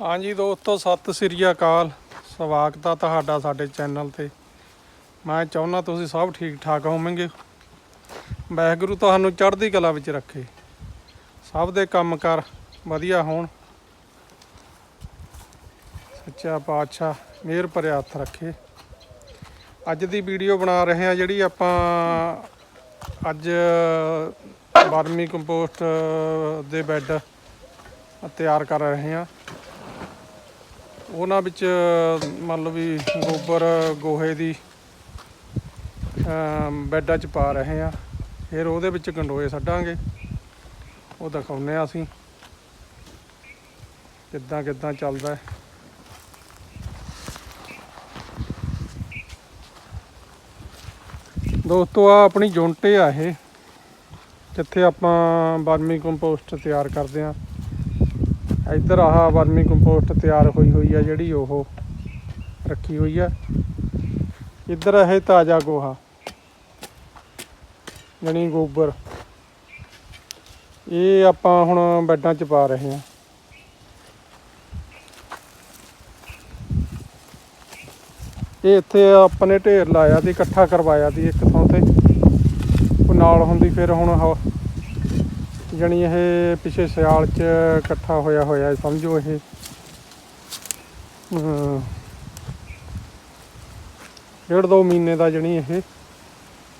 ਹਾਂਜੀ ਦੋਸਤੋ, ਸਤਿ ਸ੍ਰੀ ਅਕਾਲ। ਸਵਾਗਤ ਆ ਤੁਹਾਡਾ ਸਾਡੇ ਚੈਨਲ ਤੇ। ਮੈਂ ਚਾਹੁੰਦਾ ਤੁਸੀਂ ਸਭ ਠੀਕ ਠਾਕ ਹੋਵੋਗੇ। ਵਾਹਿਗੁਰੂ ਤੁਹਾਨੂੰ ਚੜ੍ਹਦੀ ਕਲਾ ਵਿੱਚ ਰੱਖੇ। ਸਭ ਦੇ ਕੰਮਕਾਰ ਵਧੀਆ ਹੋਣ। ਸੱਚਾ ਪਾਤਸ਼ਾਹ ਮਿਹਰ ਭਰਿਆ ਹੱਥ ਰੱਖੇ। ਅੱਜ ਦੀ ਵੀਡੀਓ ਬਣਾ ਰਹੇ ਆ ਜਿਹੜੀ ਆਪਾਂ ਅੱਜ ਵਰਮੀ ਕੰਪੋਸਟ ਦੇ ਬੈੱਡ ਤਿਆਰ ਕਰ ਰਹੇ ਹਾਂ। ਉਹਨਾਂ ਵਿੱਚ ਮੰਨ ਲਓ ਵੀ ਗੋਬਰ, ਗੋਹੇ ਦੀ, ਅਮ, ਬੈੱਡਾਂ 'ਚ ਪਾ ਰਹੇ ਆ ਫਿਰ ਉਹਦੇ ਵਿੱਚ ਗੰਡੋਏ ਛੱਡਾਂਗੇ ਉਹ ਦਿਖਾਉਂਦੇ ਆ ਅਸੀਂ। ਕਿੱਦਾਂ ਕਿੱਦਾਂ ਚੱਲਦਾ ਹੈ। ਦੋਸਤੋ ਆ ਆਪਣੀ ਜੁੰਟੇ ਆ ਇਹ। ਜਿੱਥੇ ਆਪਾਂ ਵਰਮੀ ਕੰਪੋਸਟ ਤਿਆਰ ਕਰਦੇ ਆ ਇੱਧਰ ਆਹ ਵਰਮੀ ਕੰਪੋਸਟ ਤਿਆਰ ਹੋਈ ਹੋਈ ਆ ਜਿਹੜੀ ਉਹ ਰੱਖੀ ਹੋਈ ਆ। ਇੱਧਰ ਇਹ ਤਾਜ਼ਾ ਗੋਹਾ ਜਣੀ ਗੋਬਰ। ਇਹ ਆਪਾਂ ਹੁਣ ਬੈੱਡਾਂ 'ਚ ਪਾ ਰਹੇ ਹਾਂ। ਇਹ ਇੱਥੇ ਆਪਾਂ ਨੇ ਢੇਰ ਲਾਇਆ ਸੀ, ਇਕੱਠਾ ਕਰਵਾਇਆ ਸੀ ਇੱਕ ਥਾਂ ਤੇ। ਉਹ ਨਾਲ ਹੁੰਦੀ, ਫਿਰ ਹੁਣ ਉਹ ਇਹ ਪਿਛੇ ਸਿਆਲ ਚ ਇਕੱਠਾ ਹੋਇਆ ਹੋਇਆ ਸਮਝੋ ਇਹ। ਡੇਢ ਦੋ ਮਹੀਨੇ ਦਾ ਜਣੀ ਇਹ।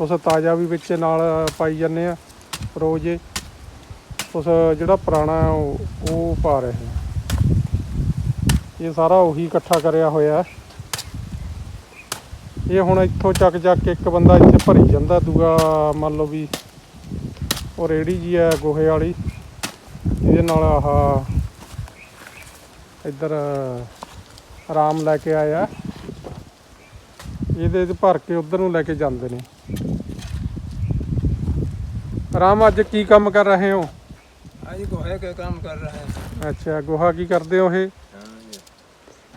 ਉਸ ਤਾਜ਼ਾ ਵੀ ਵਿੱਚ ਨਾਲ ਪਾਈ ਜਾਂਦੇ ਆ ਰੋਜ਼। ਉਸ ਜਿਹੜਾ ਪੁਰਾਣਾ ਉਹ ਪਾ ਰਹੇ ਆ ਇਹ ਸਾਰਾ ਉਹੀ ਇਕੱਠਾ ਕਰਿਆ ਹੋਇਆ ਇਹ ਹੁਣ ਇੱਥੋਂ ਚੱਕ ਚੱਕ ਕੇ ਇੱਕ ਬੰਦਾ ਇੱਥੇ ਭਰੀ ਜਾਂਦਾ, ਦੂਆ ਮੰਨ ਲਓ ਵੀ ਉਹ ਰੇੜੀ ਜੀ ਆ ਗੋਹੇ ਵਾਲੀ ਜਿਹਦੇ ਨਾਲ ਆਹ ਇੱਧਰ ਆਰਾਮ ਲੈ ਕੇ ਆਇਆ ਇਹਦੇ ਤੇ ਭਰ ਕੇ ਉਧਰ ਨੂੰ ਲੈ ਕੇ ਜਾਂਦੇ ਨੇ। ਆਰਾਮ ਅੱਜ ਕੀ ਕੰਮ ਕਰ ਰਹੇ ਹੋ? ਅੱਜ ਗੋਹੇ ਕੇ ਕੰਮ ਕਰ ਰਹੇ ਹਾਂ। ਅੱਛਾ ਗੋਹਾ ਕੀ ਕਰਦੇ ਹੋ ਇਹ?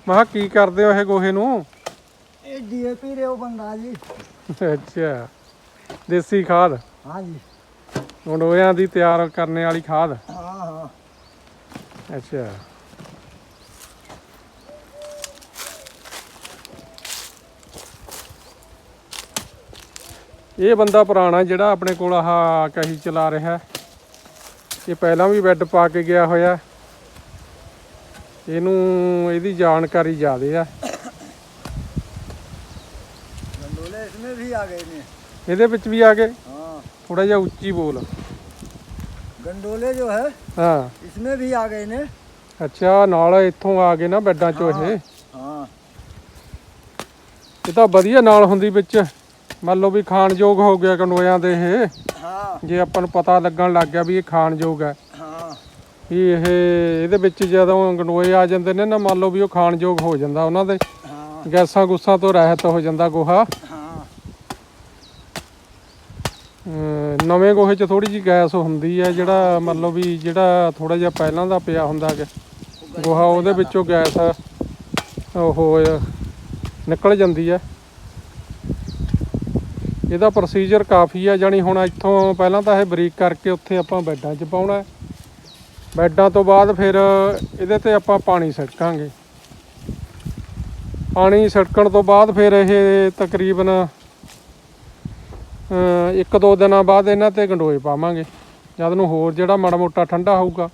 ਮਹਾ ਕੀ ਕਰਦੇ ਹੋ ਇਹ ਗੋਹੇ ਨੂੰ? ਇਹ ਡੀਏਪੀ ਰਿਓ ਬੰਦਾ ਜੀ। ਅੱਛਾ ਦੇਸੀ ਖਾਦ? ਹਾਂ ਜੀ। ਗੰਡੋਇਆਂ ਦੀ ਤਿਆਰ ਕਰਨ ਵਾਲੀ ਖਾਦ। ਹਾਂ ਹਾਂ। ਅੱਛਾ। ਇਹ ਬੰਦਾ ਪੁਰਾਣਾ ਜਿਹੜਾ ਆਪਣੇ ਕੋਲ ਆਹ ਕਹੀ ਚਲਾ ਰਿਹਾ। ਇਹ ਪਹਿਲਾਂ ਵੀ ਬੈੱਡ ਪਾ ਕੇ ਗਿਆ ਹੋਇਆ। ਇਹਨੂੰ ਇਹਦੀ ਜਾਣਕਾਰੀ ਜ਼ਿਆਦਾ ਆ। ਗੰਡੋਲੇ ਇਸਨੇ ਵੀ ਆ ਗਏ ਨੇ। ਇਹਦੇ ਵਿੱਚ ਵੀ ਆ ਗਏ? हाँ ਥੋੜਾ ਜਿਹਾ ਉੱਚੀ ਬੋਲ गंडोले जो है ਹਾਂ इसमें भी आ गए ने ਅੱਛਾ ਨਾਲ ਇੱਥੋਂ ਆ ਗਏ ਨਾ ਬੈੱਡਾਂ ਚੋਂ ਇਹ हाँ ਇਹ ਤਾਂ ਵਧੀਆ ਨਾਲ ਹੁੰਦੀ ਵਿੱਚ ਮੰਨ ਲਓ ਵੀ ਖਾਣਯੋਗ ਹੋ ਗਿਆ ਕਨੋਇਆਂ ਦੇ ਇਹ हाँ ਜੇ ਆਪਾਂ ਨੂੰ ਪਤਾ ਲੱਗਣ ਲੱਗ ਗਿਆ ਵੀ ਇਹ ਖਾਣਯੋਗ ਹੈ हाँ ਵੀ ਇਹ ਇਹਦੇ ਵਿੱਚ ਜਦੋਂ ਗੰਡੋਏ ਆ ਜਾਂਦੇ ਨੇ ਨਾ ਮੰਨ ਲਓ ਵੀ ਉਹ ਖਾਣਯੋਗ ਹੋ ਜਾਂਦਾ ਉਹਨਾਂ ਦੇ हाँ ਗੈਸਾਂ ਗੁੱਸਾਂ ਤੋਂ ਰਹਿਤ ਹੋ ਜਾਂਦਾ ਗੋਹਾ हाँ ਅਮ ਨਵੇਂ ਗੋਹੇ 'ਚ ਥੋੜੀ ਜਿਹੀ ਗੈਸ ਹੁੰਦੀ ਹੈ, ਜਿਹੜਾ ਮਤਲਬ ਵੀ ਜਿਹੜਾ ਥੋੜਾ ਜਿਹਾ ਪਹਿਲਾਂ ਦਾ ਪਿਆ ਹੁੰਦਾ ਕਿ ਗੋਹਾ ਉਹਦੇ ਵਿੱਚੋਂ ਗੈਸ ਉਹ ਨਿਕਲ ਜਾਂਦੀ ਹੈ ਇਹਦਾ ਪ੍ਰੋਸੀਜਰ ਕਾਫੀ ਆ ਜਾਣੀ ਹੁਣ ਇੱਥੋਂ ਪਹਿਲਾਂ ਤਾਂ ਇਹ ਬਰੀਕ ਕਰਕੇ ਉੱਥੇ ਆਪਾਂ ਬੈੱਡਾਂ 'ਚ ਪਾਉਣਾ ਹੈ। ਬੈੱਡਾਂ ਤੋਂ ਬਾਅਦ ਫਿਰ ਇਹਦੇ ਤੇ ਆਪਾਂ ਪਾਣੀ ਛਿੜਕਾਂਗੇ ਪਾਣੀ ਛਿੜਕਣ ਤੋਂ ਬਾਅਦ ਫਿਰ ਇਹ ਤਕਰੀਬਨ ਇੱਕ ਦੋ ਦਿਨਾਂ ਬਾਅਦ ਇਹਨਾਂ ਤੇ ਗੰਡੋਏ ਪਾਵਾਂਗੇ। ਜਦ ਨੂੰ ਹੋਰ ਜਿਹੜਾ ਮਾੜਾ ਮੋਟਾ ਠੰਡਾ ਹੋਊਗਾ,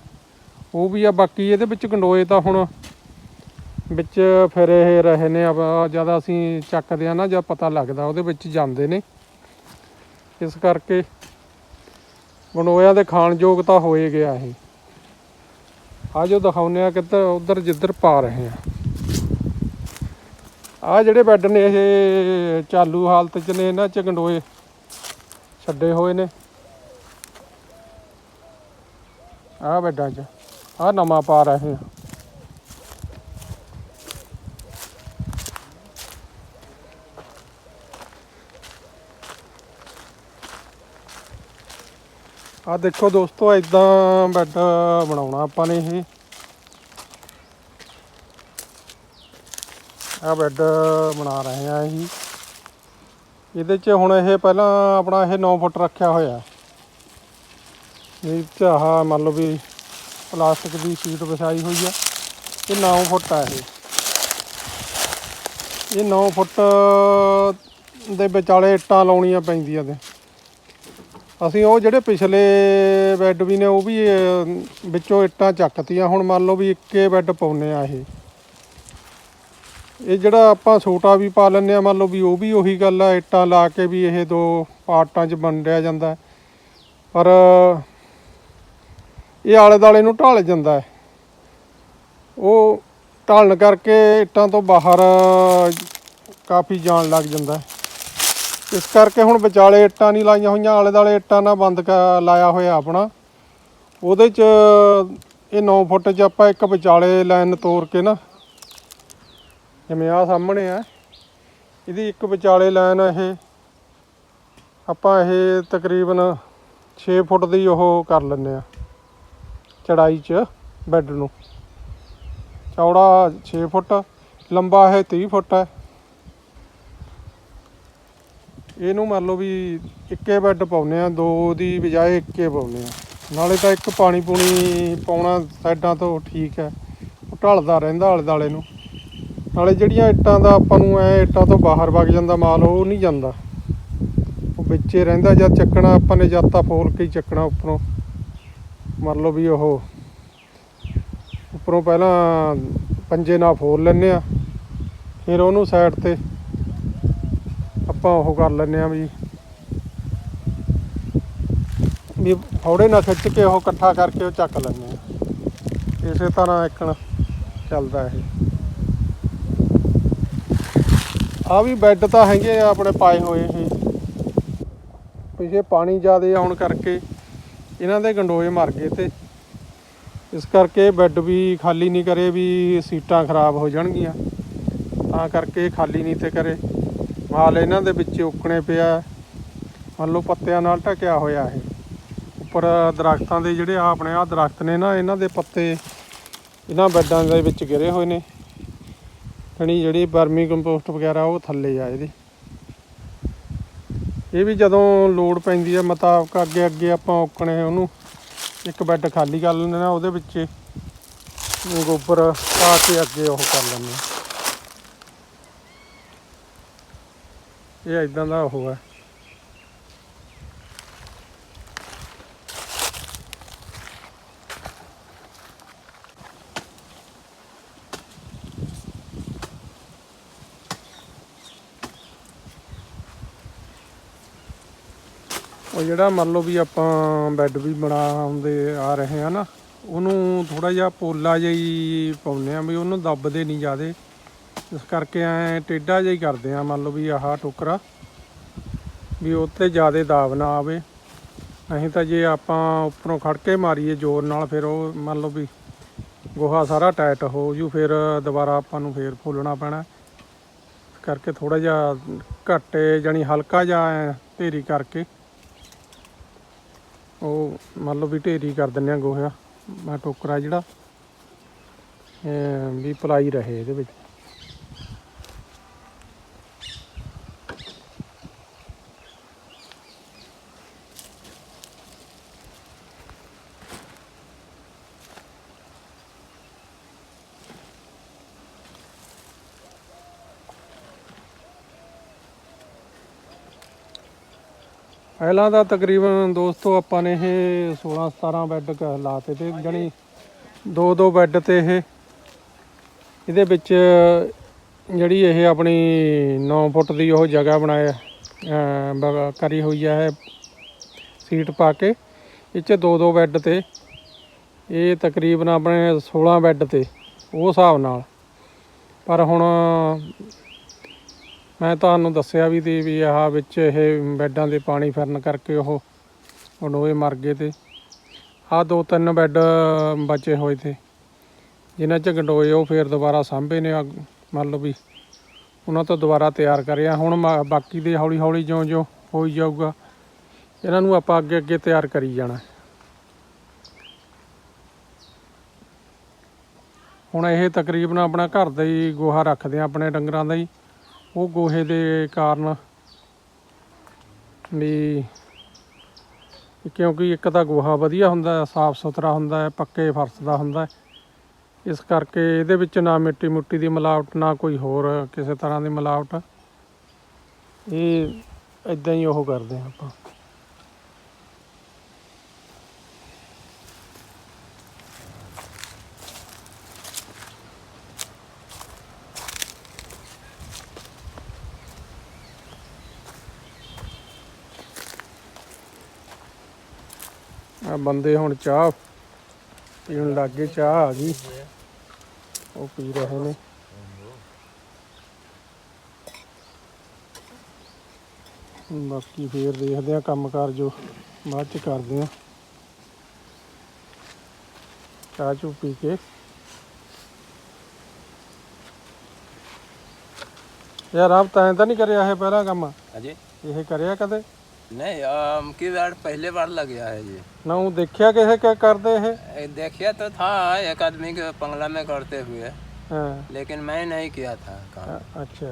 ਉਹ ਵੀ ਆ, ਬਾਕੀ ਇਹਦੇ ਵਿੱਚ ਗੰਡੋਏ ਤਾਂ ਹੁਣ ਵਿੱਚ ਫਿਰ ਇਹ ਰਹੇ ਨੇ ਆਪਾਂ ਜਦ ਅਸੀਂ ਚੱਕਦੇ ਆ ਨਾ, ਜਦ ਪਤਾ ਲੱਗਦਾ ਉਹਦੇ ਵਿੱਚ ਜਾਂਦੇ ਨੇ। ਇਸ ਕਰਕੇ ਗੰਡੋਇਆਂ ਦੇ ਖਾਣ ਯੋਗ ਤਾਂ ਹੋਏ ਗਿਆ ਇਹ। ਆ ਜੋ ਦਿਖਾਉਂਦੇ ਆ ਕਿੱਧਰ, ਉਧਰ ਜਿੱਧਰ ਪਾ ਰਹੇ ਆ। ਆ ਜਿਹੜੇ ਬੈੱਡ ਨੇ, ਇਹ ਚਾਲੂ ਹਾਲਤ 'ਚ ਨੇ, ਇਹਨਾਂ 'ਚ ਗੰਡੋਏ ਛੱਡੇ ਹੋਏ ਨੇ। ਆਹ ਬੈੱਡਾਂ 'ਚ, ਆਹ ਨਵਾਂ ਪਾ ਰਹੇ ਆ। ਆ ਦੇਖੋ ਦੋਸਤੋ ਇਦਾਂ ਬੈੱਡ ਬਣਾਉਣਾ ਆਪਾਂ ਨੇ ਇਹ। ਆ ਬੈੱਡ ਬਣਾ ਰਹੇ ਆ ਅਸੀਂ। ਇਹਦੇ 'ਚ ਹੁਣ ਇਹ ਪਹਿਲਾਂ ਆਪਣਾ ਇਹ 9 ਫੁੱਟ ਰੱਖਿਆ ਹੋਇਆ। ਇਹ 'ਚ ਆਹ ਮੰਨ ਲਓ ਵੀ ਪਲਾਸਟਿਕ ਦੀ ਸ਼ੀਟ ਵਿਛਾਈ ਹੋਈ ਆ। ਇਹ 9 ਫੁੱਟ ਆ ਇਹ। ਇਹ 9 ਫੁੱਟ ਦੇ ਵਿਚਾਲੇ ਇੱਟਾਂ ਲਾਉਣੀਆਂ ਪੈਂਦੀਆਂ ਤੇ ਅਸੀਂ ਉਹ ਜਿਹੜੇ ਪਿਛਲੇ ਬੈੱਡ ਵੀ ਨੇ, ਉਹ ਵੀ ਵਿੱਚੋਂ ਇੱਟਾਂ ਚੱਕਤੀਆਂ। ਹੁਣ ਮੰਨ ਲਓ ਵੀ ਇੱਕੇ ਬੈੱਡ ਪਾਉਨੇ ਆ ਇਹ। ਇਹ ਜਿਹੜਾ ਆਪਾਂ ਛੋਟਾ ਵੀ ਪਾ ਲੈਂਦੇ ਆ ਮੰਨ ਲਓ ਵੀ ਉਹ ਵੀ ਉਹੀ ਗੱਲ ਆ, ਇੱਟਾਂ ਲਾ ਕੇ ਵੀ ਇਹ ਦੋ ਪਾਰਟਾਂ 'ਚ ਵੰਡਿਆ ਜਾਂਦਾ ਪਰ ਇਹ ਆਲੇ ਦਾਲੇ ਨੂੰ ਢਾਲ ਜਾਂਦਾ ਹੈ। ਉਹ ਢਾਲਣ ਕਰਕੇ ਇੱਟਾਂ ਤੋਂ ਬਾਹਰ ਕਾਫੀ ਜਾਣ ਲੱਗ ਜਾਂਦਾ ਇਸ ਕਰਕੇ ਹੁਣ ਵਿਚਾਲੇ ਇੱਟਾਂ ਨਹੀਂ ਲਾਈਆਂ ਹੋਈਆਂ ਆਲੇ ਦਾਲੇ ਇੱਟਾਂ ਨਾਲ ਬੰਦ ਕ- ਲਾਇਆ ਹੋਇਆ ਆਪਣਾ। ਉਹਦੇ 'ਚ ਇਹ 9 ਫੁੱਟ 'ਚ ਆਪਾਂ ਇੱਕ ਵਿਚਾਲੇ ਲਾਈਨ ਤੋੜ ਕੇ ਨਾ ਜਿਵੇਂ ਆ ਸਾਹਮਣੇ ਆ, ਇਹਦੀ ਇੱਕ ਵਿਚਾਲੇ ਲਾਈਨ ਇਹ। ਆਪਾਂ ਇਹ ਤਕਰੀਬਨ 6 ਫੁੱਟ ਦੀ ਉਹ ਕਰ ਲੈਂਦੇ ਆ, ਚੜਾਈ 'ਚ, ਬੈੱਡ ਨੂੰ। ਚੌੜਾ 6 ਫੁੱਟ, ਲੰਬਾ ਇਹ 30 ਫੁੱਟ ਹੈ। ਇਹਨੂੰ ਮੰਨ ਲਓ ਵੀ ਇੱਕੇ ਬੈੱਡ ਪਾਉਨੇ ਆ, ਦੋ ਦੀ ਬਜਾਏ ਇੱਕੇ ਪਾਉਨੇ ਆ। ਨਾਲੇ ਤਾਂ ਇੱਕ ਪਾਣੀ ਪੂਣੀ ਪਾਉਣਾ ਸਾਈਡਾਂ ਤੋਂ ਠੀਕ ਹੈ, ਉਹ ਢਲਦਾ ਰਹਿੰਦਾ ਆਲੇ ਦਾਲੇ ਨੂੰ। ਨਾਲੇ ਜਿਹੜੀਆਂ ਇੱਟਾਂ ਦਾ ਆਪਾਂ ਨੂੰ ਐ ਇੱਟਾਂ ਤੋਂ ਬਾਹਰ ਵਗ ਜਾਂਦਾ ਮਾਲ, ਉਹ ਨਹੀਂ ਜਾਂਦਾ। ਉਹ ਵਿੱਚੇ ਰਹਿੰਦਾ ਜਦ ਚੱਕਣਾ ਆਪਾਂ ਨੇ ਜਦ ਤਾਂ ਫੋਲ ਕੇ ਹੀ ਚੱਕਣਾ ਉੱਪਰੋਂ। ਮੰਨ ਲਓ ਵੀ ਉਹ ਉੱਪਰੋਂ ਪਹਿਲਾਂ ਪੰਜੇ ਨਾਲ ਫੋਲ ਲੈਂਦੇ ਆ ਫਿਰ ਉਹਨੂੰ ਸਾਈਡ ਤੇ ਆਪਾਂ ਉਹ ਕਰ ਲੈਂਦੇ ਆ ਵੀ ਵੀ ਫੌੜੇ ਨਾਲ ਖਿੱਚ ਕੇ ਉਹ ਇਕੱਠਾ ਕਰਕੇ ਉਹ ਚੱਕ ਲੈਂਦੇ ਆ ਇਸੇ ਤਰ੍ਹਾਂ ਇੱਕਣ ਚੱਲਦਾ ਇਹ। ਆ ਵੀ ਬੈੱਡ ਤਾਂ ਹੈਗੇ ਆ ਆਪਣੇ ਪਾਏ ਹੋਏ ਇਹ। ਪਿਛੇ ਪਾਣੀ ਜ਼ਿਆਦਾ ਆਉਣ ਕਰਕੇ ਇਹਨਾਂ ਦੇ ਗੰਡੋਏ ਮਰ ਗਏ ਤੇ। ਇਸ ਕਰਕੇ ਬੈੱਡ ਵੀ ਖਾਲੀ ਨਹੀਂ ਕਰੇ ਵੀ ਸੀਟਾਂ ਖਰਾਬ ਹੋ ਜਾਣਗੀਆਂ। ਤਾਂ ਕਰਕੇ ਖਾਲੀ ਨਹੀਂ ਤੇ ਕਰੇ। ਮਾਲ ਇਹਨਾਂ ਦੇ ਵਿੱਚ ਉੱਕਣੇ ਪਿਆ। ਮੰਨ ਲਓ ਪੱਤਿਆਂ ਨਾਲ ਢਕਿਆ ਹੋਇਆ ਇਹ। ਉੱਪਰ ਦਰਖਤਾਂ ਦੇ ਜਿਹੜੇ ਆ ਆਪਣੇ ਆ ਦਰਖਤ ਨੇ ਨਾ, ਇਹਨਾਂ ਦੇ ਪੱਤੇ ਇਹਨਾਂ ਬੈੱਡਾਂ ਦੇ ਵਿੱਚ ਗਿਰੇ ਹੋਏ ਨੇ। ਜਣੀ ਜਿਹੜੀ ਵਰਮੀ ਕੰਪੋਸਟ ਵਗੈਰਾ ਉਹ ਥੱਲੇ ਆ ਇਹਦੀ। ਇਹ ਵੀ ਜਦੋਂ ਲੋਡ ਪੈਂਦੀ ਹੈ ਮੁਤਾਬਕ ਅੱਗੇ ਅੱਗੇ ਆਪਾਂ ਉੱਕਣੇ ਉਹਨੂੰ। ਇੱਕ ਬੈੱਡ ਖਾਲੀ ਕਰ ਲੈਂਦੇ ਨਾ ਉਹਦੇ ਵਿੱਚ ਗੋਬਰ ਪਾ ਕੇ ਅੱਗੇ ਉਹ ਕਰ ਲੈਂਦੇ ਹਾਂ। ਇਹ ਇਦਾਂ ਦਾ ਉਹ ਹੈ ਜਿਹੜਾ ਮੰਨ ਲਓ ਵੀ ਆਪਾਂ ਬੈੱਡ ਵੀ ਬਣਾਉਂਦੇ ਆ ਰਹੇ ਆ ਨਾ, ਉਹਨੂੰ ਥੋੜਾ ਜਿਹਾ ਪੋਲਾ ਜਿਹਾ ਹੀ ਪਾਉਂਦੇ ਆ ਵੀ ਉਹਨੂੰ ਦੱਬਦੇ ਨਹੀਂ ਜਿਆਦੇ। ਇਸ ਕਰਕੇ ਐ ਟੇਢਾ ਜਿਹਾ ਹੀ ਕਰਦੇ ਆ ਮੰਨ ਲਓ ਵੀ ਆਹ ਟੋਕਰਾ, ਵੀ ਉੱਤੇ ਜਿਆਦੇ ਦਾਬ ਨਾ ਆਵੇ। ਨਹੀਂ ਤਾਂ ਜੇ ਆਪਾਂ ਉੱਪਰੋਂ ਖੜ ਕੇ ਮਾਰੀਏ ਜ਼ੋਰ ਨਾਲ, ਫਿਰ ਉਹ ਮੰਨ ਲਓ ਵੀ ਗੋਹਾ ਸਾਰਾ ਟਾਈਟ ਹੋ ਜੂ, ਫਿਰ ਦੁਬਾਰਾ ਆਪਾਂ ਨੂੰ ਫੇਰ ਫੋਲਣਾ ਪੈਣਾ। ਇਸ ਕਰਕੇ ਥੋੜਾ ਜਿਹਾ ਘੱਟ ਜਾਨੀ ਹਲਕਾ ਜਿਹਾ ਐਂ, ਢੇਰੀ ਕਰਕੇ। ਉਹ ਮੰਨ ਲਓ ਵੀ ਢੇਰੀ ਕਰ ਦਿੰਦੇ ਆ ਗੋਹਾ ਮੈਂ ਟੋਕਰਾ ਜਿਹੜਾ ਵੀ ਪਲਾਈ ਰਹੇ ਇਹਦੇ ਵਿੱਚ। ਪਹਿਲਾਂ ਤਾਂ ਤਕਰੀਬਨ ਦੋਸਤੋ ਆਪਾਂ ਨੇ ਇਹ 16 17 ਬੈੱਡ ਕ- ਲਾਤੇ ਤੇ ਜਣੀ ਦੋ ਦੋ ਬੈੱਡ ਤੇ ਇਹ। ਇਹਦੇ ਵਿੱਚ ਜਿਹੜੀ ਇਹ ਆਪਣੀ 9 ਫੁੱਟ ਦੀ ਉਹ ਜਗ੍ਹਾ ਬਣਾਇਆ ਕਰੀ ਹੋਈ ਹੈ ਸੀਟ ਪਾ ਕੇ। ਇਹ ਚ ਦੋ ਦੋ ਬੈੱਡ ਤੇ। ਇਹ ਤਕਰੀਬਨ ਆਪਣੇ 16 ਬੈੱਡ ਤੇ, ਉਹ ਹਿਸਾਬ ਨਾਲ। ਪਰ ਹੁਣ ਮੈਂ ਤੁਹਾਨੂੰ ਦੱਸਿਆ ਵੀ ਤੇ ਵੀ ਆਹ ਵਿੱਚ ਇਹ ਬੈੱਡਾਂ ਦੇ ਪਾਣੀ ਫਿਰਨ ਕਰਕੇ ਉਹ ਗੰਡੋਏ ਮਰ ਗਏ ਤੇ। ਆਹ ਦੋ ਤਿੰਨ ਬੈੱਡ ਬਚੇ ਹੋਏ ਤੇ। ਜਿਨ੍ਹਾਂ 'ਚ ਗੰਡੋਏ ਉਹ ਫੇਰ ਦੁਬਾਰਾ ਸਾਂਭੇ ਨੇ ਅੱਗ- ਮੰਨ ਲਓ ਵੀ ਉਹਨਾਂ ਤੋਂ ਦੁਬਾਰਾ ਤਿਆਰ ਕਰਿਆ ਹੁਣ ਮਾ- ਬਾਕੀ ਦੇ ਹੌਲੀ ਹੌਲੀ ਜਿਉਂ ਜਿਉਂ ਹੋਈ ਜਾਊਗਾ। ਇਹਨਾਂ ਨੂੰ ਆਪਾਂ ਅੱਗੇ ਅੱਗੇ ਤਿਆਰ ਕਰੀ ਜਾਣਾ। ਹੁਣ ਇਹ ਤਕਰੀਬਨ ਆਪਣਾ ਘਰ ਦਾ ਹੀ ਗੋਹਾ ਰੱਖਦੇ ਆ, ਆਪਣੇ ਡੰਗਰਾਂ ਦਾ ਹੀ। ਉਹ ਗੋਹੇ ਦੇ ਕਾਰਨ ਵੀ ਕਿਉਂਕਿ ਇੱਕ ਤਾਂ ਗੋਹਾ ਵਧੀਆ ਹੁੰਦਾ ਸਾਫ਼ ਸੁਥਰਾ ਹੁੰਦਾ ਹੈ, ਪੱਕੇ ਫਰਸ਼ ਦਾ ਹੁੰਦਾ ਹੈ। ਇਸ ਕਰਕੇ ਇਹਦੇ ਵਿੱਚ ਨਾ ਮਿੱਟੀ ਮੁੱਟੀ ਦੀ ਮਿਲਾਵਟ, ਨਾ ਕੋਈ ਹੋਰ ਕਿਸੇ ਤਰ੍ਹਾਂ ਦੀ ਮਿਲਾਵਟ। ਇਹ ਇਦਾਂ ਹੀ ਉਹ ਕਰਦੇ ਹਾਂ ਆਪਾਂ। ਬੰਦੇ ਹੁਣ ਚਾਹ ਪੀਣ ਲੱਗ ਗਏ ਚਾਹ ਆ ਗਈ। ਉਹ ਪੀ ਰਹੇ ਨੇ। ਬਾਕੀ ਫੇਰ ਦੇਖਦੇ ਆ ਕੰਮਕਾਰ ਜੋ ਬਾਅਦ ਚ ਕਰਦੇ ਆ। ਚਾਹ ਚੂ ਪੀ ਕੇ। ਯਾਰ ਆਪ ਤਾਂ ਐਂ ਤਾਂ ਨਹੀਂ ਕਰਿਆ ਇਹ ਪਹਿਲਾ ਕੰਮ? ਅਜੇ ਇਹ ਕਰਿਆ ਕਦੇ? नहीं हम की बार पहले बार लग गया है जी ਨਾ ਉਹ ਦੇਖਿਆ ਕਿਸੇ ਕੇ ਕਰਦੇ ਇਹ ए, देखिए तो था एक आदमी के बंगला में करते हुए ਹਾਂ लेकिन मैं नहीं किया था काम ਅ- ਅੱਛਾ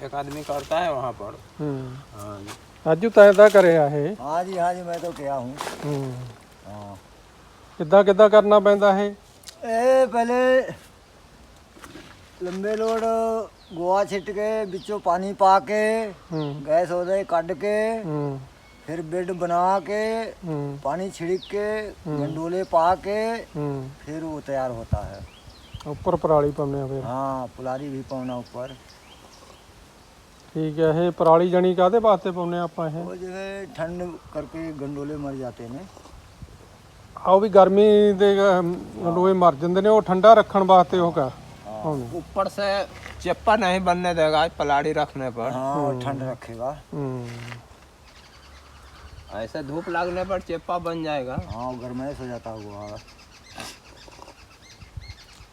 एक आदमी करता है वहाँ पर ਹੂੰ हाँ जी। ਰਾਜੂ ਤਾਂ ਐਂ ਤਾਂ ਕਰਿਆ ਇਹ हाँ जी हाँ जी मैं तो क्या हूँ ਹੂੰ हाँ ਕਿੱਦਾਂ ਕਿੱਦਾਂ ਕਰਨਾ ਪੈਂਦਾ ਇਹ ए पहले लंबे लोड गोवा छिट के बिचों पानी पा के ਹੂੰ गैस हो जाए कट के ਹੂੰ फिर बेड बना के ਹੂੰ पानी छिड़क के गंडोले पा के ਹੂੰ फिर वो तैयार होता है ਉੱਪਰ ਪਰਾਲੀ ਪਾਉਂਦੇ ਆ ਫਿਰ हाँ पुलारी भी पाना ऊपर ਠੀਕ ਹੈ ਇਹ ਪਰਾਲੀ ਜਣੀ ਕਾਦੇ ਵਾਸਤੇ ਪਾਉਂਦੇ ਆ ਆਪਾਂ ਇਹ वो जो है ठंड करके गंडोले मर जाते हैं ਆਹ ਵੀ ਗਰਮੀ ਦੇ ਅਮ, ਗੰਡੋਏ ਮਰ ਜਾਂਦੇ ਨੇ ਉਹ ਠੰਡਾ ਰੱਖਣ ਵਾਸਤੇ ਉਹ ਕਾ ਪਾਉਂਦੇ ऊपर से चप्पा नहीं बनने देगा पलाड़ी रखने पर हाँ वो ठंड रखेगा ਹੂੰ ऐसे धूप लगने पर चप्पा बन जाएगा हाँ वो गर्मैश हो जाता होगा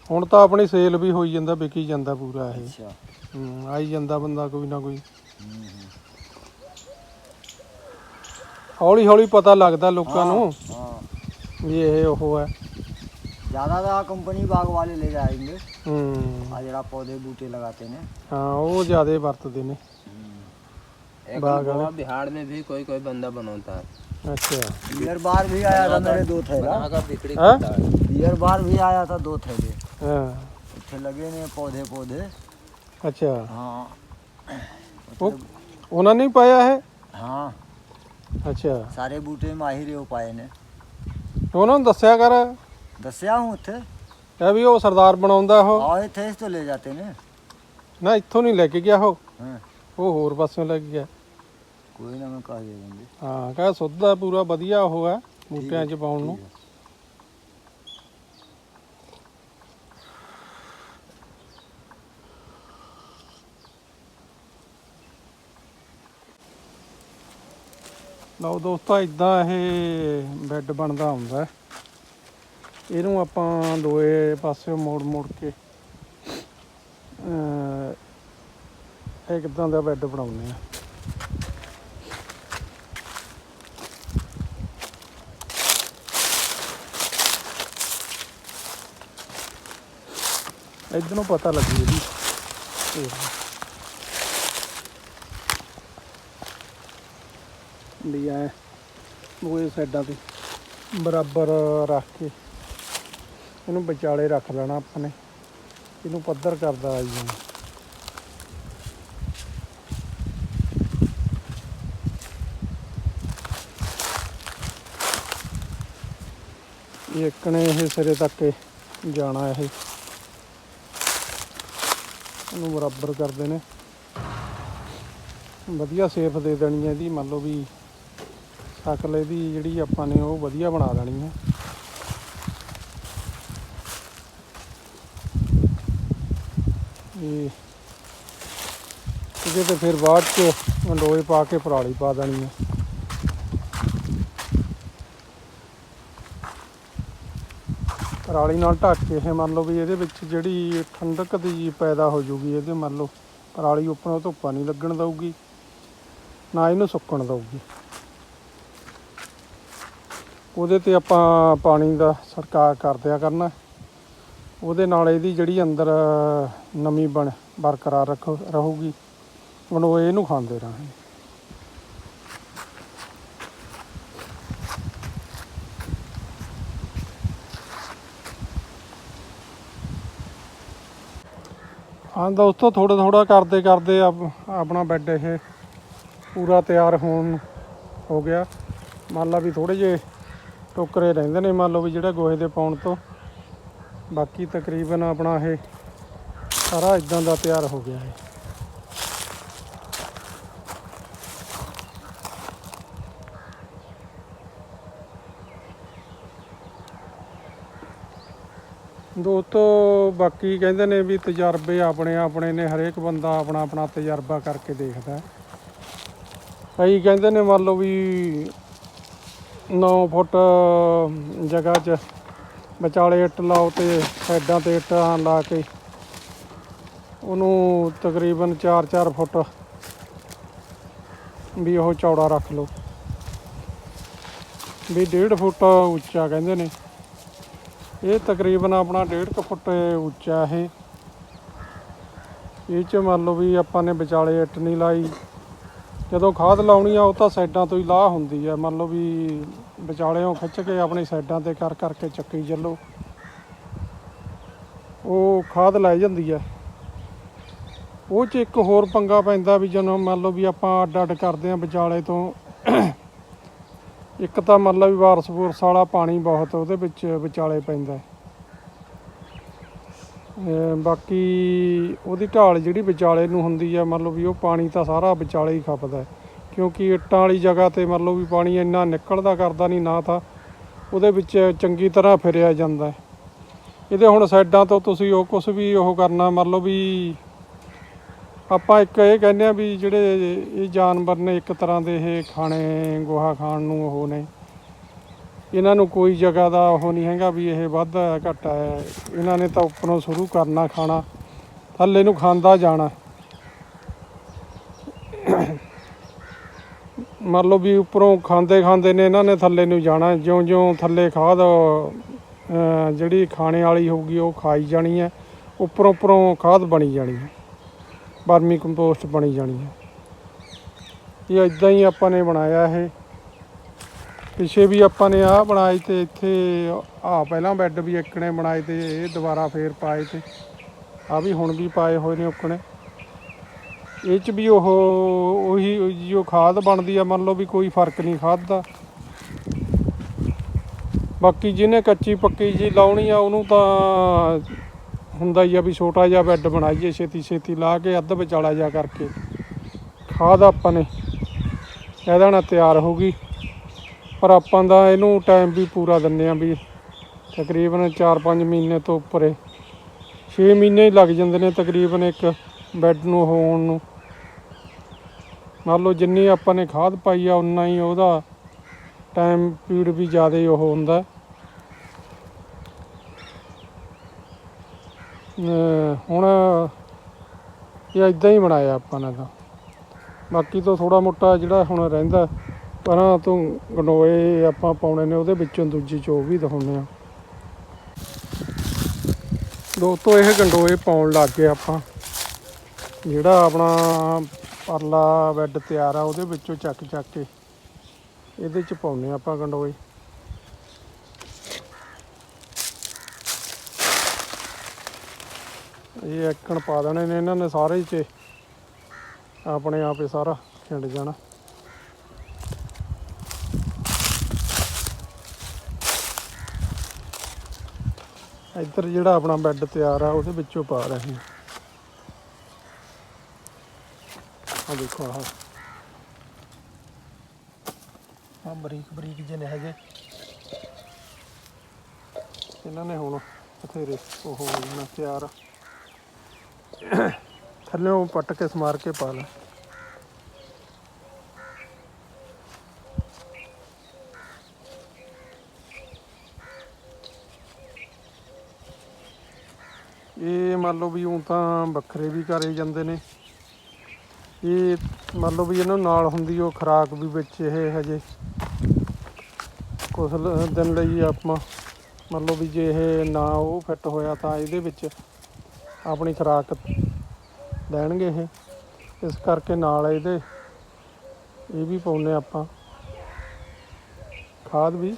ਹੁਣ ਤਾਂ ਆਪਣੀ ਸੇਲ ਵੀ ਹੋਈ ਜਾਂਦਾ ਵਿਕੀ ਜਾਂਦਾ ਪੂਰਾ ਇਹ अच्छा ਹੂੰ ਆਈ ਜਾਂਦਾ ਬੰਦਾ ਕੋਈ ਨਾ ਕੋਈ हम्म, हम्म। ਹੌਲੀ ਹੌਲੀ ਪਤਾ ਲੱਗਦਾ ਲੋਕਾਂ ਨੂੰ हाँ ਵੀ ਇਹ ਉਹ ਹੈ ज़्यादा तो कंपनी बाग वाले ले जाएंगे ਹੂੰ आ जरा पौधे बूटे लगाते हैं ਹਾਂ ਉਹ ਜ਼ਿਆਦੇ ਵਰਤਦੇ ਨੇ एक बाग गोवा बिहार में भी कोई कोई बंदा बनाता है ਅੱਛਾ बियर बार भी आया था मेरे दो थैला बनाकर बिक्री हाँ? करता है बियर बार भी आया था दो थैले ਹਾਂ ਉੱਥੇ लगे ने पौधे पौधे ਅੱਛਾ हाँ ਉਹ ਉਹਨਾਂ ਨੇ ਹੀ ਪਾਇਆ ਇਹ हाँ ਅੱਛਾ ਸਾਰੇ ਬੂਟੇ ਮਾਹਿਰ ਹੋ ਪਾਏ ਨੇ ਉਹਨਾਂ ਨੂੰ ਦੱਸਿਆ ਕਰ ਦੱਸਿਆ ਹੂੰ ਉੱਥੇ? ਇਹ ਵੀ ਉਹ ਸਰਦਾਰ ਬਣਾਉਂਦਾ ਉਹ। ਆਏ ਥੇ ਤੋਂ ਲੈ ਜਾਂਦੇ ਨੇ। ਨਾ ਇੱਥੋਂ ਨਹੀਂ ਲੈ ਕੇ ਗਿਆ ਉਹ। ਹਾਂ। ਉਹ ਹੋਰ ਪਾਸਿਓਂ ਲੈ ਕੇ ਗਿਆ। ਕੋਈ ਨਾ ਮੈਂ ਕਹਿ ਦੇ ਦਿੰਦੇ ਹਾਂ ਕਹ ਸੁੱਧ ਆ ਪੂਰਾ ਵਧੀਆ ਉਹ ਹੈ ਬੂਟਿਆਂ 'ਚ ਪਾਉਣ ਨੂੰ। ਲਓ ਦੋਸਤੋ ਇਦਾਂ ਇਹ ਬੈੱਡ ਬਣਦਾ ਹੁੰਦਾ ਹੈ। ਇਹਨੂੰ ਆਪਾਂ ਦੋਏ ਪਾਸੇ ਮੋੜ ਮੋੜ ਕੇ ਅਹ, ਇਹ ਕਿਦਾਂ ਦਾ ਬੈੱਡ ਬਣਾਉਂਦੇ ਆ ਇਧਰੋਂ ਪਤਾ ਲੱਗੀ ਇਹਦੀ ਇਹ। ਵੀ ਸਾਈਡਾਂ ਤੇ ਬਰਾਬਰ ਰੱਖ ਕੇ ਇਹਨੂੰ ਵਿਚਾਲੇ ਰੱਖ ਲੈਣਾ ਆਪਾਂ ਨੇ। ਇਹਨੂੰ ਪੱਧਰ ਕਰਦਾ ਆਈ ਜਾਣਾ ਇੱਕ ਨੇ ਇਹ ਸਿਰੇ ਤੱਕ ਜਾਣਾ ਇਹ। ਇਹਨੂੰ ਬਰਾਬਰ ਕਰਦੇ ਨੇ। ਵਧੀਆ ਸੇਫ ਦੇ ਦੇਣੀ ਹੈ ਇਹਦੀ। ਮੰਨ ਲਓ ਵੀ ਸ਼ਕਲ ਇਹਦੀ ਜਿਹੜੀ ਆਪਾਂ ਨੇ ਉਹ ਵਧੀਆ ਬਣਾ ਦੇਣੀ ਹੈ। ਇਹ ਇਹਦੇ ਤੇ ਫਿਰ ਬਾਅਦ ਚ ਮੰਡੋਏ ਪਾ ਕੇ ਪਰਾਲੀ ਪਾ ਦੇਣੀ ਹੈ ਪਰਾਲੀ ਨਾਲ ਢੱਕ ਕੇ ਇਹ ਮੰਨ ਲਓ ਵੀ ਇਹਦੇ ਵਿੱਚ ਜਿਹੜੀ ਠੰਡਕ ਦੀ ਪੈਦਾ ਹੋ ਜੂਗੀ ਇਹਦੇ ਮੰਨ ਲਓ ਪਰਾਲੀ ਉੱਪਰੋਂ ਧੁੱਪਾਂ ਨਹੀਂ ਲੱਗਣ ਦਊਗੀ, ਨਾ ਇਹਨੂੰ ਸੁੱਕਣ ਦਊਗੀ। ਉਹਦੇ ਤੇ ਆਪਾਂ ਪਾਣੀ ਦਾ ਛਿੜਕਾਅ ਕਰਦਿਆ ਕਰਨਾ। ਉਹਦੇ ਨਾਲ ਇਹਦੀ ਜਿਹੜੀ ਅੰਦਰ ਨਮੀ ਬਣ, ਬਰਕਰਾਰ ਰੱਖ, ਰਹੂਗੀ। ਹੁਣ ਉਹ ਇਹਨੂੰ ਖਾਂਦੇ ਰਹਾਂ। ਹਾਂ ਦੋਸਤੋ ਥੋੜਾ ਥੋੜਾ ਕਰਦੇ ਕਰਦੇ ਆਪਣਾ ਬੈੱਡ ਇਹ ਪੂਰਾ ਤਿਆਰ ਹੋਣ ਹੋ ਗਿਆ। ਮੰਨ ਲਾ ਵੀ ਥੋੜੇ ਜੇ ਟੋਕਰੇ ਰਹਿੰਦੇ ਨੇ, ਮੰਨ ਲਓ ਵੀ ਜਿਹੜਾ ਗੋਹੇ ਦੇ ਪਾਉਣ ਤੋਂ। ਬਾਕੀ ਤਕਰੀਬਨ ਆਪਣਾ ਇਹ ਸਾਰਾ ਇਦਾਂ ਦਾ ਤਿਆਰ ਹੋ ਗਿਆ ਹੈ। ਦੋਸਤੋ, ਬਾਕੀ ਕਹਿੰਦੇ ਨੇ ਵੀ ਤਜਰਬੇ ਆਪਣੇ ਆਪਣੇ ਨੇ, ਹਰੇਕ ਬੰਦਾ ਆਪਣਾ ਆਪਣਾ ਤਜਰਬਾ ਕਰਕੇ ਦੇਖਦਾ ਕਈ ਕਹਿੰਦੇ ਨੇ ਮੰਨ ਲਓ ਵੀ 9 ਫੁੱਟ ਜਗ੍ਹਾ 'ਚ ਵਿਚਾਲੇ ਇੱਟ ਲਾਓ ਤੇ ਸਾਈਡਾਂ ਤੇ ਇੱਟਾਂ ਲਾ ਕੇ ਉਹਨੂੰ ਤਕਰੀਬਨ 4-4 ਫੁੱਟ ਵੀ ਉਹ ਚੌੜਾ ਰੱਖ ਲਓ। ਵੀ 1.5 ਫੁੱਟ ਉੱਚਾ ਕਹਿੰਦੇ ਨੇ। ਇਹ ਤਕਰੀਬਨ ਆਪਣਾ 1.5 ਫੁੱਟ ਉੱਚਾ ਇਹ। ਇਹ ਚ ਮੰਨ ਲਓ ਵੀ ਆਪਾਂ ਨੇ ਵਿਚਾਲੇ ਇੱਟ ਨਹੀਂ ਲਾਈ। ਜਦੋਂ ਖਾਦ ਲਾਉਣੀ ਆ, ਉਹ ਤਾਂ ਸਾਈਡਾਂ ਤੋਂ ਹੀ ਲਾਹ ਹੁੰਦੀ ਆ। ਮੰਨ ਲਓ ਵੀ ਵਿਚਾਲਿਓਂ ਖਿੱਚ ਕੇ ਆਪਣੀ ਸਾਈਡਾਂ ਤੇ ਕਰ, ਕਰਕੇ ਚੱਕੀ ਚੱਲੋ ਉਹ ਖਾਦ ਲੈ ਜਾਂਦੀ ਆ। ਉਹ ਚ ਇੱਕ ਹੋਰ ਪੰਗਾ ਪੈਂਦਾ ਵੀ ਜਦੋਂ ਮੰਨ ਲਓ ਵੀ ਆਪਾਂ ਅੱਡ ਅੱਡ ਕਰਦੇ ਆ ਵਿਚਾਲੇ ਤੋਂ, ਇੱਕ ਤਾਂ ਮੰਨ ਲਓ ਵੀ ਵਾਰਸ ਵੂਰਸ ਵਾਲਾ ਪਾਣੀ ਬਹੁਤ ਉਹਦੇ ਵਿੱਚ ਵਿਚਾਲੇ ਪੈਂਦਾ। ਬਾਕੀ ਉਹਦੀ ਢਾਲ ਜਿਹੜੀ ਵਿਚਾਲੇ ਨੂੰ ਹੁੰਦੀ ਆ ਮੰਨ ਲਓ ਵੀ ਉਹ ਪਾਣੀ ਤਾਂ ਸਾਰਾ ਵਿਚਾਲੇ ਹੀ ਖਪਦਾ ਕਿਉਂਕਿ ਇੱਟਾਂ ਵਾਲੀ ਜਗ੍ਹਾ ਤੇ ਮੰਨ ਲਓ ਵੀ ਪਾਣੀ ਇੰਨਾ ਨਿਕਲਦਾ ਕਰਦਾ ਨਹੀਂ, ਨਾ ਤਾਂ ਉਹਦੇ ਵਿੱਚ ਚੰਗੀ ਤਰ੍ਹਾਂ ਫਿਰਿਆ ਜਾਂਦਾ ਇਹਦੇ ਹੁਣ ਸਾਈਡਾਂ ਤੋਂ ਤੁਸੀਂ ਉਹ ਕੁਝ ਵੀ ਉਹ ਕਰਨਾ ਮੰਨ ਲਓ ਵੀ ਆਪਾਂ ਇੱਕ ਇਹ ਕਹਿੰਦੇ ਆ ਵੀ ਜਿਹੜੇ ਇਹ ਜਾਨਵਰ ਨੇ ਇੱਕ ਤਰ੍ਹਾਂ ਦੇ ਇਹ ਖਾਣੇ, ਗੋਹਾ ਖਾਣ ਨੂੰ ਉਹ ਨੇ। ਇਹਨਾਂ ਨੂੰ ਕੋਈ ਜਗ੍ਹਾ ਦਾ ਉਹ ਨਹੀਂ ਹੈਗਾ ਵੀ ਇਹ ਵੱਧ ਹੈ, ਘੱਟ ਹੈ। ਇਹਨਾਂ ਨੇ ਤਾਂ ਉੱਪਰੋਂ ਸ਼ੁਰੂ ਕਰਨਾ ਖਾਣਾ, ਥੱਲੇ ਨੂੰ ਖਾਂਦਾ ਜਾਣਾ। ਮੰਨ ਲਓ ਵੀ ਉੱਪਰੋਂ ਖਾਂਦੇ ਖਾਂਦੇ ਨੇ, ਇਹਨਾਂ ਨੇ ਥੱਲੇ ਨੂੰ ਜਾਣਾ। ਜਿਉਂ-ਜਿਉਂ ਥੱਲੇ ਖਾਦ ਜਿਹੜੀ ਖਾਣੇ ਵਾਲੀ ਹੋਊਗੀ, ਉਹ ਖਾਈ ਜਾਣੀ ਹੈ। ਉੱਪਰੋਂ ਉੱਪਰੋਂ ਖਾਦ ਬਣੀ ਜਾਣੀ ਹੈ। ਵਰਮੀ ਕੰਪੋਸਟ ਬਣੀ ਜਾਣੀ ਹੈ। ਇਹ ਇਦਾਂ ਹੀ ਆਪਾਂ ਨੇ ਬਣਾਇਆ ਇਹ। ਪਿੱਛੇ ਵੀ ਆਪਾਂ ਨੇ ਆਹ ਬਣਾਏ ਤੇ ਇੱਥੇ ਆ ਪਹਿਲਾਂ ਬੈੱਡ ਵੀ ਇੱਕਣੇ ਬਣਾਏ ਤੇ ਇਹ ਦੁਬਾਰਾ ਫੇਰ ਪਾਏ ਤੇ ਆ ਵੀ ਹੁਣ ਵੀ ਪਾਏ ਹੋਏ ਨੇ ਉੱਕਣੇ ਇਹ ਚ ਵੀ ਉਹ ਉਹੀ ਜੋ ਖਾਦ ਬਣਦੀ ਆ, ਮੰਨ ਲਓ ਵੀ ਕੋਈ ਫ਼ਰਕ ਨਹੀਂ ਖਾਦ ਦਾ। ਬਾਕੀ ਜਿਹਨੇ ਕੱਚੀ ਪੱਕੀ ਜੀ ਲਾਉਣੀ ਆ, ਉਹਨੂੰ ਤਾਂ ਹੁੰਦਾ ਹੀ ਆ ਵੀ ਛੋਟਾ ਜਿਹਾ ਬੈੱਡ ਬਣਾਈਏ, ਛੇਤੀ ਛੇਤੀ ਲਾ ਕੇ ਅੱਧ ਵਿਚਾਲਾ ਜਾ ਕਰਕੇ। ਖਾਦ ਆਪਾਂ ਨੇ, ਇਹਦਾ ਨਾਲ ਤਿਆਰ ਹੋ ਗਈ। ਪਰ ਆਪਾਂ ਦਾ ਇਹਨੂੰ ਟਾਈਮ ਵੀ ਪੂਰਾ ਦਿੰਨੇ ਆ ਵੀ ਤਕਰੀਬਨ 4-5 ਮਹੀਨੇ ਤੋਂ ਉੱਪਰ 6 ਮਹੀਨੇ ਹੀ ਲੱਗ ਜਾਂਦੇ ਨੇ ਤਕਰੀਬਨ ਇੱਕ ਬੈੱਡ ਨੂੰ ਹੋਣ ਨੂੰ। ਮੰਨ ਲਓ ਜਿੰਨੀ ਆਪਾਂ ਨੇ ਖਾਦ ਪਾਈ ਆ ਉਨਾ ਹੀ ਉਹਦਾ ਟਾਈਮ ਪੀਰੀਅਡ ਵੀ ਜ਼ਿਆਦਾ ਉਹ ਹੁੰਦਾ। ਹੁਣ ਇਹ ਇਦਾਂ ਹੀ ਬਣਾਇਆ ਆਪਾਂ ਨੇ ਤਾਂ। ਬਾਕੀ ਤੋਂ ਥੋੜਾ ਮੋਟਾ ਜਿਹੜਾ ਹੁਣ ਰਹਿੰਦਾ ਪਰਾਂ ਤੋਂ ਗੰਡੋਏ ਆਪਾਂ ਪਾਉਣੇ ਨੇ, ਉਹਦੇ ਵਿੱਚੋਂ ਦੂਜੀ ਚੋ ਵੀ ਦਿਖਾਉਂਦੇ ਆ ਦੋਸਤੋ, ਇਹ ਗੰਡੋਏ ਪਾਉਣ ਲੱਗ ਗਏ ਆਪਾਂ। ਜਿਹੜਾ ਆਪਣਾ ਪਰਲਾ ਬੈੱਡ ਤਿਆਰ ਆ, ਉਹਦੇ ਵਿੱਚੋਂ ਚੱਕ ਚੱਕ ਕੇ ਇਹਦੇ ਚ ਪਾਉਨੇ ਆਪਾਂ ਗੰਡੋਏ ਇਹ ਐਕਣ ਪਾ ਦੇਣੇ ਨੇ ਇਹਨਾਂ ਨੇ ਸਾਰੇ ਚ। ਆਪਣੇ ਆਪ ਹੀ ਸਾਰਾ ਛਿੰਡ ਜਾਣਾ। ਇੱਧਰ ਜਿਹੜਾ ਆਪਣਾ ਬੈੱਡ ਤਿਆਰ ਆ, ਉਹਦੇ ਵਿੱਚੋਂ ਪਾ ਰਹੇ ਹਾਂ। ਆ ਦੇਖੋ ਆਹ। ਆ ਬਰੀਕ ਬਰੀਕ ਜਿਹੇ ਨੇ ਹੈਗੇ। ਇਹਨਾਂ ਨੇ ਹੁਣ ਬਥੇਰੇ ਉਹ ਹੋ ਜਾਣਾ ਤਿਆਰ। ਥੱਲੇੋਂ ਪੱਟ ਕੇ ਸਮਾਰ ਕੇ ਪਾ ਲੈ ਇਹ ਮੰਨ ਲਓ ਵੀ ਉਹ ਤਾਂ ਵੱਖਰੇ ਵੀ ਕਰੇ ਜਾਂਦੇ ਨੇ। ਇਹ ਮੰਨ ਲਓ ਵੀ ਇਹਨਾਂ ਨਾਲ ਹੁੰਦੀ ਉਹ ਖਰਾਕ ਵੀ ਵਿੱਚ ਇਹ ਹਜੇ ਕੁਛ ਦਿਨ ਲਈ ਆਪਾਂ ਮੰਨ ਲਓ ਵੀ ਜੇ ਇਹ ਨਾ ਉਹ ਫਿੱਟ ਹੋਇਆ ਤਾਂ ਇਹਦੇ ਵਿੱਚ ਆਪਣੀ ਖੁਰਾਕ ਲੈਣਗੇ ਇਹ। ਇਸ ਕਰਕੇ ਨਾਲ ਇਹਦੇ ਇਹ ਵੀ ਪਾਉਨੇ ਆਪਾਂ। ਖਾਦ ਵੀ।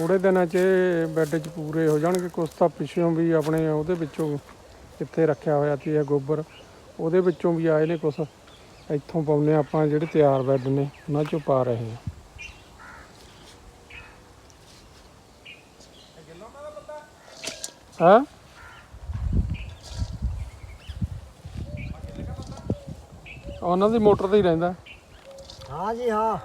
ਥੋੜੇ ਦਿਨਾਂ 'ਚ ਇਹ ਬੈੱਡ 'ਚ ਪੂਰੇ ਹੋ ਜਾਣਗੇ। ਕੁਛ ਤਾਂ ਪਿੱਛੋਂ ਵੀ ਆਪਣੇ ਉਹਦੇ ਵਿੱਚੋਂ ਇੱਥੇ ਰੱਖਿਆ ਹੋਇਆ ਸੀ ਇਹ ਗੋਬਰ। ਉਹਦੇ ਵਿੱਚੋਂ ਵੀ ਆਏ ਨੇ ਕੁਛ। ਇੱਥੋਂ ਪਾਉਨੇ ਆਪਾਂ ਜਿਹੜੇ ਤਿਆਰ ਬੈੱਡ ਨੇ, ਉਹਨਾਂ 'ਚੋਂ ਪਾ ਰਹੇ ਹਾਂ। ਹਾਂ? ਉਹਨਾਂ ਦੀ ਮੋਟਰ ਤੇ ਹੀ ਰਹਿੰਦਾ। ਹਾਂ ਜੀ, ਹਾਂ।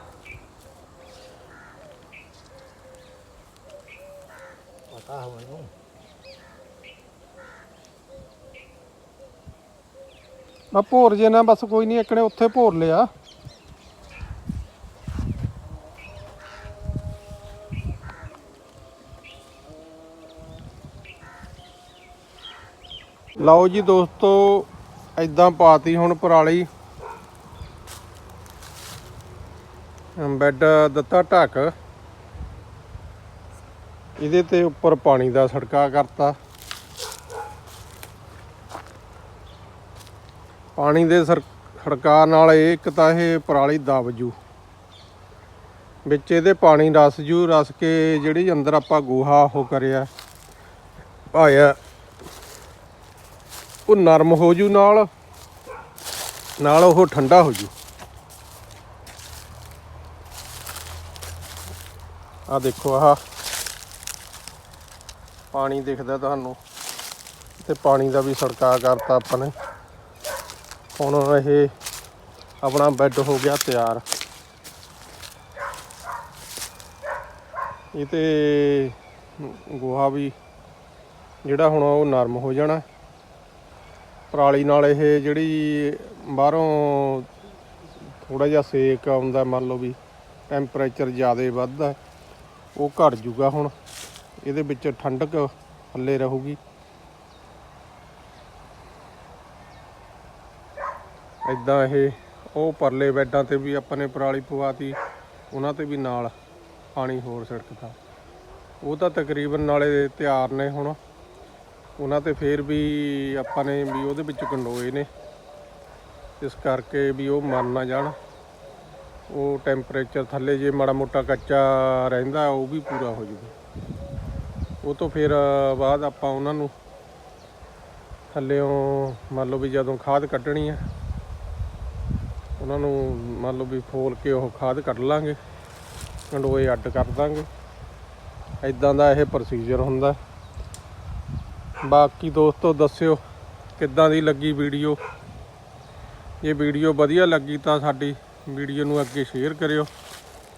kahon mo. ਆ ਭੋਰ ਜੇ ਨਾ, ਬਸ ਕੋਈ ਨਹੀਂ ਇੱਕਨੇ ਉੱਥੇ ਭੋਰ ਲਿਆ। ਲਓ ਜੀ ਦੋਸਤੋ ਐਦਾਂ ਪਾਤੀ ਹੁਣ ਪਰਾਲੀ। ਬੈੱਡ ਦਿੱਤਾ ਢੱਕ। ਇਹਦੇ ਤੇ ਉੱਪਰ ਪਾਣੀ ਦਾ ਛੜਕਾ ਕਰਤਾ। ਪਾਣੀ ਦੇ ਸਰ- ਛੜਕਾ ਨਾਲ ਇਹ ਇੱਕ ਤਾਂ ਇਹ ਪਰਾਲੀ ਦਬ ਜੂ। ਵਿੱਚ ਇਹਦੇ ਪਾਣੀ ਰਸ ਜੂ, ਰਸ ਕੇ ਜਿਹੜੀ ਅੰਦਰ ਆਪਾਂ ਗੋਹਾ ਉਹ ਕਰਿਆ। ਪਾਇਆ ਉਹ ਨਰਮ ਹੋ ਜੂ ਨਾਲ ਨਾਲ ਉਹ ਠੰਡਾ ਹੋ ਜੂ। ਆ ਦੇਖੋ, ਆਹ ਪਾਣੀ ਦਿਖਦਾ ਤੁਹਾਨੂੰ ਤੇ ਪਾਣੀ ਦਾ ਵੀ ਛੜਕਾ ਕਰਤਾ ਆਪਾਂ ਨੇ। ਹੁਣ ਇਹ ਆਪਣਾ ਬੈੱਡ ਹੋ ਗਿਆ ਤਿਆਰ। ਇਹ ਤੇ ਗੋਹਾ ਵੀ ਜਿਹੜਾ ਹੁਣ ਉਹ ਨਰਮ ਹੋ ਜਾਣਾ। ਪਰਾਲੀ ਨਾਲ ਇਹ ਜਿਹੜੀ ਬਾਹਰੋਂ ਥੋੜਾ ਜਿਹਾ ਸੇਕ ਆਉਂਦਾ ਮੰਨ ਲਓ ਵੀ ਟੈਂਪਰੇਚਰ ਜ਼ਿਆਦਾ ਵੱਧਦਾ, ਉਹ ਘਟ ਜੂਗਾ ਹੁਣ। ਇਹਦੇ ਵਿੱਚ ਠੰਡਕ ਥੱਲੇ ਰਹੂਗੀ। ਇਦਾਂ ਇਹ ਉਹ ਪਰਲੇ ਬੈੱਡਾਂ ਤੇ ਵੀ ਆਪਾਂ ਨੇ ਪਰਾਲੀ ਪਵਾਤੀ, ਉਹਨਾਂ ਤੇ ਵੀ ਨਾਲ ਪਾਣੀ ਹੋਰ ਛਿੜਕਦਾ ਉਹ ਤਾਂ ਤਕਰੀਬਨ ਨਾਲੇ ਤਿਆਰ ਨੇ ਹੁਣ। ਉਹਨਾਂ ਤੇ ਫੇਰ ਵੀ ਆਪਾਂ ਨੇ ਵੀ ਉਹਦੇ ਵਿੱਚ ਕੰਡੋਏ ਨੇ। ਇਸ ਕਰਕੇ ਵੀ ਉਹ ਮਰ ਨਾ ਜਾਣ। ਉਹ ਟੈਂਪਰੇਚਰ ਥੱਲੇ ਜੇ ਮਾੜਾ ਮੋਟਾ ਕੱਚਾ ਰਹਿੰਦਾ, ਉਹ ਵੀ ਪੂਰਾ ਹੋ ਜੂਗਾ। ਉਹ ਤੋਂ ਫਿਰ ਬਾਅਦ ਆਪਾਂ ਉਹਨਾਂ ਨੂੰ ਥੱਲੇੋਂ ਮੰਨ ਲਓ ਵੀ ਜਦੋਂ ਖਾਦ ਕੱਢਣੀ ਹੈ ਉਹਨਾਂ ਨੂੰ ਮੰਨ ਲਓ ਵੀ ਫੋਲ ਕੇ ਉਹ ਖਾਦ ਕੱਢ ਲਾਂਗੇ ਕੰਡੋਏ ਅੱਡ ਕਰ ਦਾਂਗੇ। ਇਦਾਂ ਦਾ ਇਹ ਪ੍ਰੋਸੀਜਰ ਹੁੰਦਾ। ਬਾਕੀ ਦੋਸਤੋ, ਦੱਸਿਓ ਕਿੱਦਾਂ ਦੀ ਲੱਗੀ ਵੀਡੀਓ? ਇਹ ਵੀਡੀਓ ਵਧੀਆ ਲੱਗੀ ਤਾਂ ਸਾਡੀ ਵੀਡੀਓ ਨੂੰ ਅੱਗੇ ਸ਼ੇਅਰ ਕਰਿਓ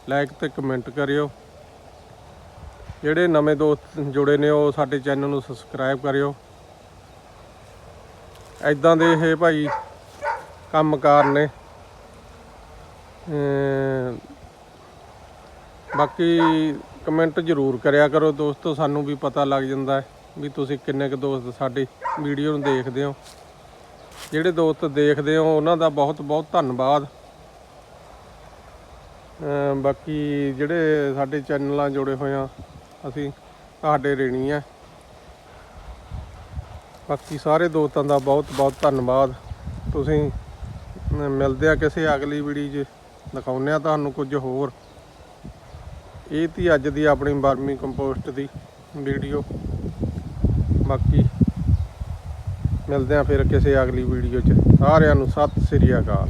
ਲਾਈਕ ਤੇ ਕਮੈਂਟ ਕਰਿਓ। ਜਿਹੜੇ ਨਵੇਂ ਦੋਸਤ ਜੁੜੇ ਨੇ, ਉਹ ਸਾਡੇ ਚੈਨਲ ਨੂੰ ਸਬਸਕ੍ਰਾਈਬ ਕਰਿਓ। ਇਦਾਂ ਦੇ ਇਹ ਭਾਈ ਕੰਮਕਾਰ ਨੇ। ਬਾਕੀ ਕਮੈਂਟ ਜ਼ਰੂਰ ਕਰਿਆ ਕਰੋ ਦੋਸਤੋ, ਸਾਨੂੰ ਵੀ ਪਤਾ ਲੱਗ ਜਾਂਦਾ ਹੈ ਵੀ ਤੁਸੀਂ ਕਿੰਨੇ ਕੁ ਦੋਸਤ ਸਾਡੀ ਵੀਡੀਓ ਨੂੰ ਦੇਖਦੇ ਹੋ। ਜਿਹੜੇ ਦੋਸਤ ਦੇਖਦੇ ਹੋ, ਉਹਨਾਂ ਦਾ ਬਹੁਤ ਬਹੁਤ ਧੰਨਵਾਦ ਬਾਕੀ ਜਿਹੜੇ ਸਾਡੇ ਚੈਨਲਾਂ ਜੁੜੇ ਹੋਏ ਆ ਅਸੀਂ ਤੁਹਾਡੇ ਰੇਣੀ ਆ। ਬਾਕੀ ਸਾਰੇ ਦੋਸਤਾਂ ਦਾ ਬਹੁਤ ਬਹੁਤ ਧੰਨਵਾਦ। ਤੁਸੀਂ ਅਮ ਮਿਲਦੇ ਆ ਕਿਸੇ ਅਗਲੀ ਵੀਡੀਓ 'ਚ। ਦਿਖਾਉਂਦੇ ਆ ਤੁਹਾਨੂੰ ਕੁਝ ਹੋਰ। ਇਹ ਤੀ ਅੱਜ ਦੀ ਆਪਣੀ ਵਰਮੀ ਕੰਪੋਸਟ ਦੀ ਵੀਡੀਓ। ਬਾਕੀ ਮਿਲਦੇ ਆ ਫਿਰ ਕਿਸੇ ਅਗਲੀ ਵੀਡੀਓ 'ਚ। ਸਾਰਿਆਂ ਨੂੰ ਸਤਿ ਸ੍ਰੀ ਅਕਾਲ।